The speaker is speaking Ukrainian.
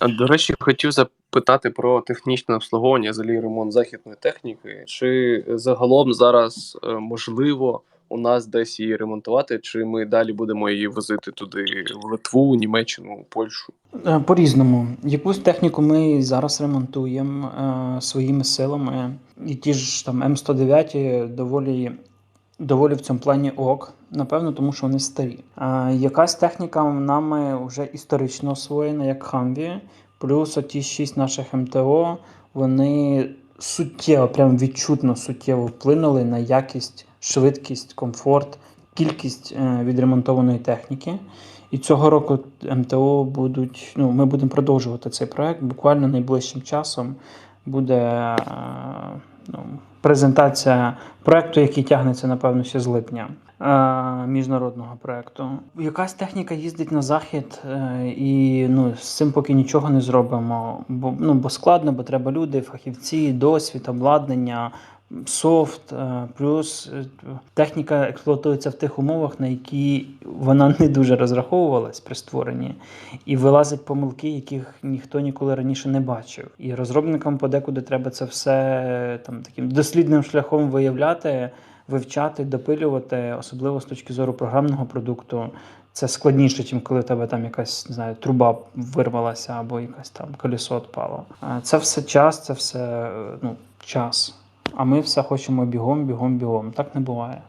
До речі, хотів запитати про технічне обслуговування, взагалі ремонт західної техніки. Чи загалом зараз е, можливо у нас десь її ремонтувати, чи ми далі будемо її возити туди в Литву, Німеччину, Польщу? Е, По-різному. Якусь техніку ми зараз ремонтуємо е, своїми силами. І ті ж там М109 доволі, доволі в цьому плані ок. Напевно, тому що вони старі. А якась техніка нами вже історично освоєна, як Humvee, плюс оті 6 наших МТО, вони суттєво, прям відчутно суттєво вплинули на якість, швидкість, комфорт, кількість е, відремонтованої техніки. І цього року МТО будуть. Ну, ми будемо продовжувати цей проект. Буквально найближчим часом буде е, ну, презентація проекту, який тягнеться, напевно, ще з липня. е, Міжнародного проекту. Якась техніка їздить на захід, е, і ну, з цим поки нічого не зробимо. Бо, ну, бо складно, бо треба люди, фахівці, досвід, обладнання, софт, е, плюс е, техніка експлуатується в тих умовах, на які вона не дуже розраховувалась при створенні, і вилазять помилки, яких ніхто ніколи раніше не бачив. І розробникам подекуди треба це все е, там таким дослідним шляхом виявляти, вивчати, допилювати, особливо з точки зору програмного продукту. Це складніше, ніж коли в тебе там якась не знаю, труба вирвалася або якась там колесо відпало. Це все час, це все ну, час. А ми все хочемо бігом, бігом, бігом. Так не буває.